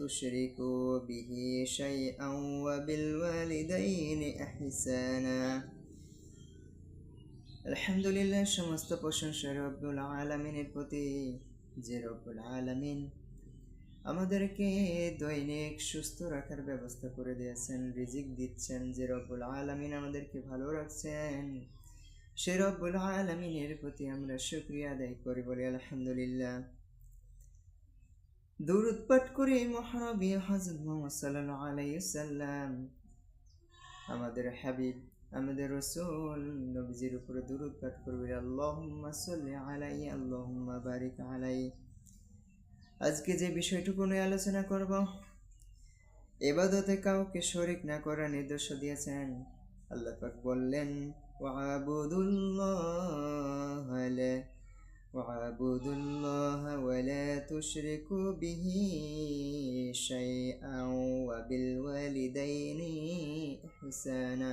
تشركوا به شيئا وبالوالدين إحسانا আলহামদুলিল্লাহ সমস্ত প্রশংসা রব্বুল আলমিনের প্রতি যে রব্বুল আলমিন আমাদেরকে দৈনিক সুস্থ রাখার ব্যবস্থা করে দিয়েছেন রিজিক দিচ্ছেন যে রব্বুল আলমিন আমাদেরকে ভালো রাখছেন সে রব্বুল আলমিনের প্রতি আমরা শুক্রিয়া আদায় করি বলি আলহামদুলিল্লাহ দূরত পাঠ করে মহানবী হজরত মোহাম্মদ সাল্লাল্লাহু আলাইহি সাল্লাম আমাদের হাবিব, আমাদের রসুল, নবীজির উপরে দূরত পাঠ করবে, আল্লাহুম্মা সাল্লি আলাইহি, আল্লাহুম্মা বারিক আলাইহি আজকে যে বিষয়টুকু নিয়ে আলোচনা করব, এবাদতে কাউকে শরিক না করার নির্দেশ দিয়েছেন। আল্লাহ পাক বললেন ওয়াবুদুল্লাহ واعبدوا الله ولا تشركوا به شيئا وبالوالدين إحسانا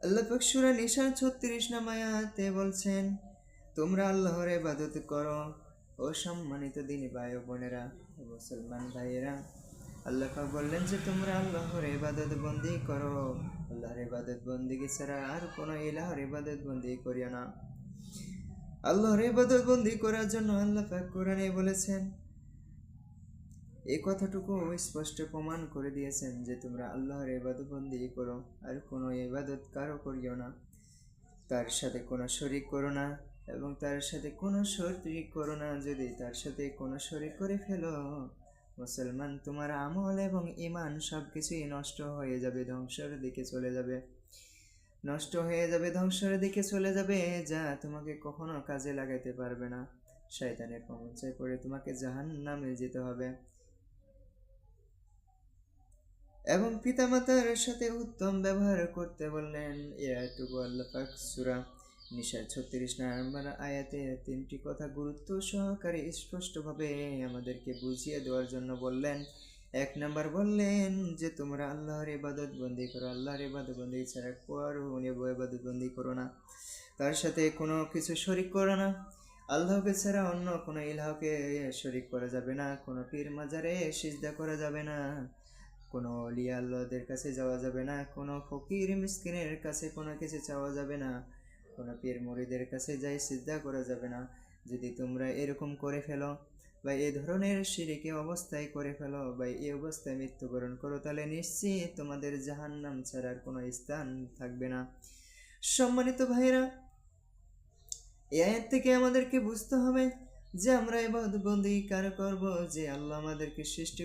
আল্লাহ পাক সূরা নিসা 36 নাম আয়াতে বলছেন তোমরা আল্লাহর ইবাদত করো ও সম্মানিত দিনী ভাই ও বোনেরা ও মুসলমান ভাইয়েরা আল্লাহ পাক বললেন যে তোমরা আল্লাহর ইবাদত বন্দি করো আল্লাহর ইবাদত বন্দিগি ছাড়া আর কোনো ইলাহর ইবাদত বন্দি করিও না আল্লাহর ইবাদত বন্দি করার জন্য আল্লাহ পাক কোরআনে বলেছেন। এই কথাটুকু স্পষ্ট প্রমাণ করে দিয়েছেন যে তোমরা আল্লাহর ইবাদত বন্দি করো, আর কোনো ইবাদত কারও করিও না। তার সাথে কোনো শরিক করো না, এবং তার সাথে কোনো শরিক করো না। যদি তার সাথে কোনো শরিক করে ফেলো, মুসলমান তোমার আমল এবং ইমান সব কিছুই নষ্ট হয়ে যাবে, ধ্বংসের দিকে চলে যাবে। নষ্ট হয়ে যাবে, ধ্বংসের দিকে চলে যাবে, যা তোমাকে কখনো কাজে লাগাইতে পারবে না। শয়তানের পমঞ্চায় পড়ে তোমাকে জাহান নামে যেতে হবে। এবং পিতামাতার সাথে উত্তম ব্যবহার করতে বললেন এটুকু আল্লাহ পাক সূরা নিশার ছত্রিশ নম্বর আয়াতে তিনটি কথা গুরুত্ব সহকারে স্পষ্টভাবে আমাদেরকে বুঝিয়ে দেওয়ার জন্য বললেন এক নাম্বার বললেন যে, তোমরা আল্লাহর ইবাদত বন্দি করো। আল্লাহর ইবাদত বন্দি ছাড়া কারও ইবাদত বন্দি করো না। তার সাথে কোনো কিছু শরিক করো না। আল্লাহকে ছাড়া অন্য কোনো ইলাহকে শরিক করা যাবে না। কোনো পীর মাজারে সিজদা করা যাবে না। কোনো অলিয়া আল্লাহদের কাছে যাওয়া যাবে না। কোনো ফকির মিসকিনের কাছে কোনো কিছু চাওয়া যাবে না। কোনো পীর মরিদের কাছে যাই সিজদা করা যাবে না। যদি তোমরা এরকম করে ফেলো বা এ ধরনের সিঁড়িকে অবস্থায় করে ফেলো বা এই অবস্থায় মৃত্যুবরণ করো, তাহলে নিশ্চিত তোমাদের জাহান্নাম ছাড়ার কোনো স্থান থাকবে না। সম্মানিত ভাইরা এ আয়াত থেকে আমাদেরকে বুঝতে হবে যে আমরা এবার বন্দি কার করব, যে আল্লাহ আমাদেরকে সৃষ্টি